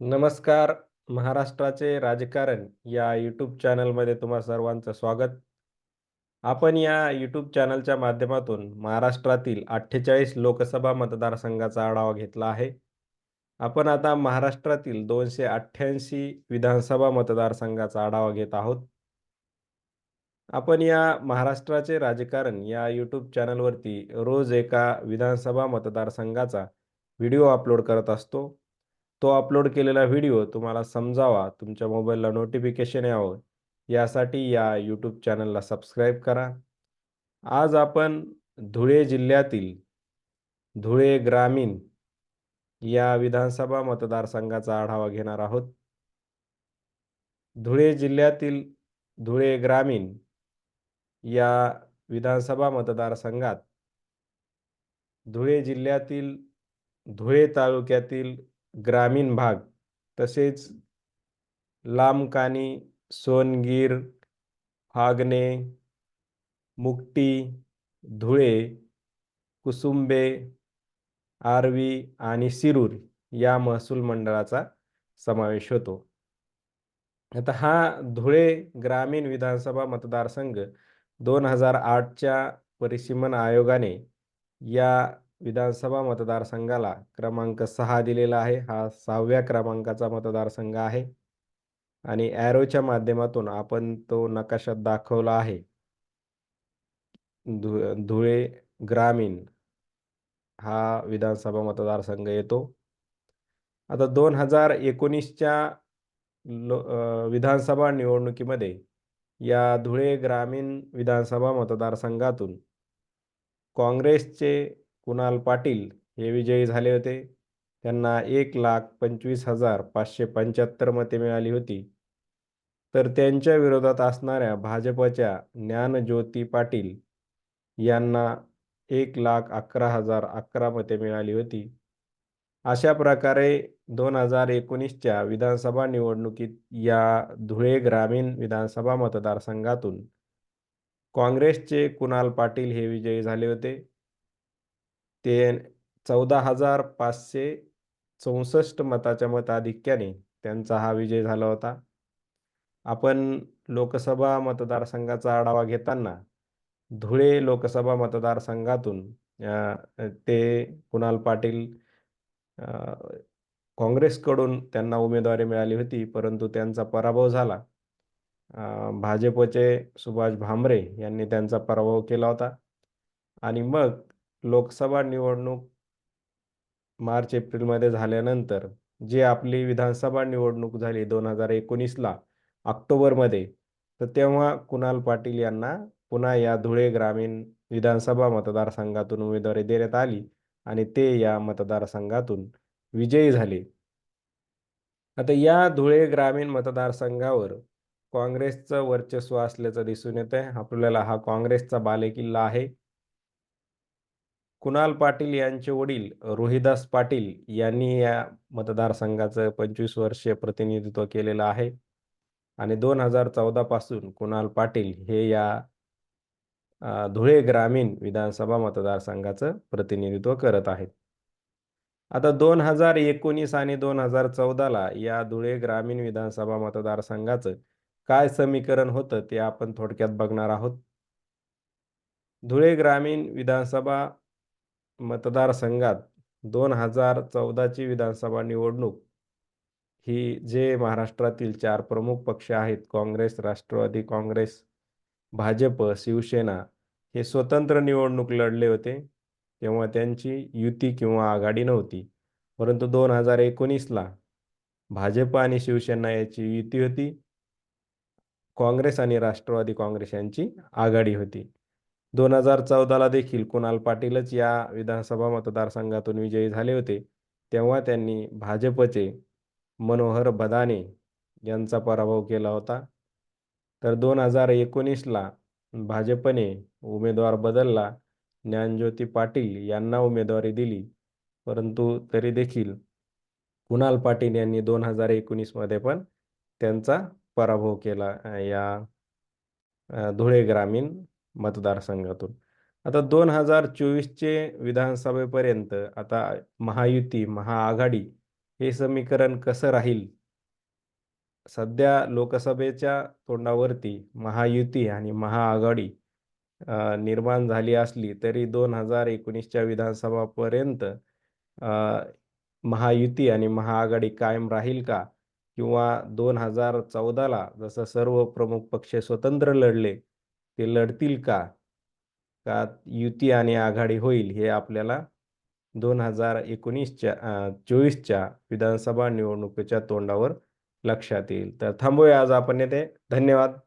नमस्कार महाराष्ट्राचे राजकारण या यूट्यूब चॅनलमध्ये तुम्हा सर्वांचं स्वागत. आपण या यूट्यूब चॅनलच्या माध्यमातून महाराष्ट्रातील अठ्ठेचाळीस लोकसभा मतदारसंघाचा आढावा घेतला आहे. आपण आता महाराष्ट्रातील दोनशे अठ्ठ्याऐंशी विधानसभा मतदारसंघाचा आढावा घेत आहोत. आपण या महाराष्ट्राचे राजकारण या यूट्यूब चॅनलवरती रोज एका विधानसभा मतदारसंघाचा व्हिडिओ अपलोड करत असतो. तो अपलोड केलेला व्हिडिओ तुम्हाला समजावा तुमच्या मोबाईलला नोटिफिकेशन यावं. यासाठी या यूट्यूब चॅनलला सबस्क्राईब करा. आज आपण धुळे जिल्ह्यातील धुळे ग्रामीण या विधानसभा मतदारसंघाचा आढावा घेणार आहोत. धुळे जिल्ह्यातील धुळे ग्रामीण या विधानसभा मतदारसंघात धुळे जिल्ह्यातील धुळे तालुक्यातील ग्रामीण भाग तसेच लामकानी सोनगीर फागणे मुक्टी धुळे कुसुंबे आर्वी आणि सिरूर या महसूल मंडळाचा समावेश होतो. आता हा धुळे ग्रामीण विधानसभा मतदारसंघ दोन हजार आठच्या परिसीमन आयोगाने या विधानसभा मतदारसंघाला क्रमांक सहा दिलेला आहे. हा सहाव्या क्रमांकाचा मतदारसंघ आहे. आणि ॲरोच्या माध्यमातून आपण तो नकाशात दाखवला आहे. धु धुळे ग्रामीण हा विधानसभा मतदारसंघ येतो. आता दोन हजार एकोणीसच्या लो विधानसभा निवडणुकीमध्ये या धुळे ग्रामीण विधानसभा मतदारसंघातून काँग्रेसचे कुणाल पाटील हे विजयी झाले होते. त्यांना एक लाख पंचवीस हजार पाचशे पंच्याहत्तर मते मिळाली होती. तर त्यांच्या विरोधात असणाऱ्या भाजपच्या ज्ञानज्योती पाटील यांना एक लाख अकरा हजार अकरा मते मिळाली होती. अशा प्रकारे दोन हजार एकोणीसच्या विधानसभा निवडणुकीत या धुळे ग्रामीण विधानसभा मतदारसंघातून काँग्रेसचे कुणाल पाटील हे विजयी झाले होते. ते चौदा हजार पाचशे चौसष्ट मताच्या मताधिक्याने त्यांचा हा विजय झाला होता. आपण लोकसभा मतदारसंघाचा आढावा घेताना धुळे लोकसभा मतदारसंघातून ते कुणाल पाटील काँग्रेसकडून त्यांना उमेदवारी मिळाली होती परंतु त्यांचा पराभव झाला. भाजपचे सुभाष भामरे यांनी त्यांचा पराभव केला होता. आणि मग लोकसभा निवडणूक मार्च एप्रिलमध्ये झाल्यानंतर जे आपली विधानसभा निवडणूक झाली दोन हजार एकोणीसला ऑक्टोबरमध्ये तर तेव्हा कुणाल पाटील यांना पुन्हा या धुळे ग्रामीण विधानसभा मतदारसंघातून उमेदवारी देण्यात आली आणि ते या मतदारसंघातून विजयी झाले. आता या धुळे ग्रामीण मतदारसंघावर काँग्रेसचं वर्चस्व असल्याचं दिसून येत आहे आपल्याला हा काँग्रेसचा बालेकिल्ला आहे. कुणाल पाटील यांचे वडील रोहिदास पाटील यांनी या मतदारसंघाचं पंचवीस वर्षीय प्रतिनिधित्व केलेलं आहे. आणि दोन हजार चौदा पासून कुणाल पाटील हे या धुळे ग्रामीण विधानसभा मतदारसंघाचं प्रतिनिधित्व करत आहेत. आता दोन हजार एकोणीस आणि दोन हजार चौदाला या धुळे ग्रामीण विधानसभा मतदारसंघाचं काय समीकरण होतं ते आपण थोडक्यात बघणार आहोत. धुळे ग्रामीण विधानसभा मतदारसंघात दोन हजार चौदाची विधानसभा निवडणूक ही जे महाराष्ट्रातील चार प्रमुख पक्ष आहेत काँग्रेस राष्ट्रवादी काँग्रेस भाजप शिवसेना हे स्वतंत्र निवडणूक लढले होते. तेव्हा त्यांची युती किंवा आघाडी नव्हती. परंतु दोन हजार एकोणीसला भाजप आणि शिवसेना याची युती होती. काँग्रेस आणि राष्ट्रवादी काँग्रेस यांची आघाडी होती. दोन हजार चौदाला देखील कुणाल पाटीलच या विधानसभा मतदारसंघातून विजयी झाले होते. तेव्हा त्यांनी भाजपचे मनोहर बदाने यांचा पराभव केला होता. तर दोन हजार एकोणीसला भाजपने उमेदवार बदलला. ज्ञानज्योती पाटील यांना उमेदवारी दिली. परंतु तरी देखील कुणाल पाटील यांनी दोन हजार एकोणीसमध्ये पण त्यांचा पराभव केला. या धुळे ग्रामीण मतदारसंघातून. आता दोन हजार चोवीसचे विधानसभेपर्यंत आता महायुती महाआघाडी हे समीकरण कसं राहील? सध्या लोकसभेच्या तोंडावरती महायुती आणि महाआघाडी निर्माण झाली असली तरी दोन हजार एकोणीसच्या विधानसभापर्यंत महायुती आणि महाआघाडी कायम राहील का? किंवा दोन हजार चौदाला जसं सर्व प्रमुख पक्ष स्वतंत्र लढले ते लढतील का? का युती आणि आघाडी होईल हे आपल्याला दोन हजार एकोणीसच्या चोवीसच्या विधानसभा निवडणुकीच्या तोंडावर लक्षात येईल. तर थांबूया आज आपण येथे. धन्यवाद.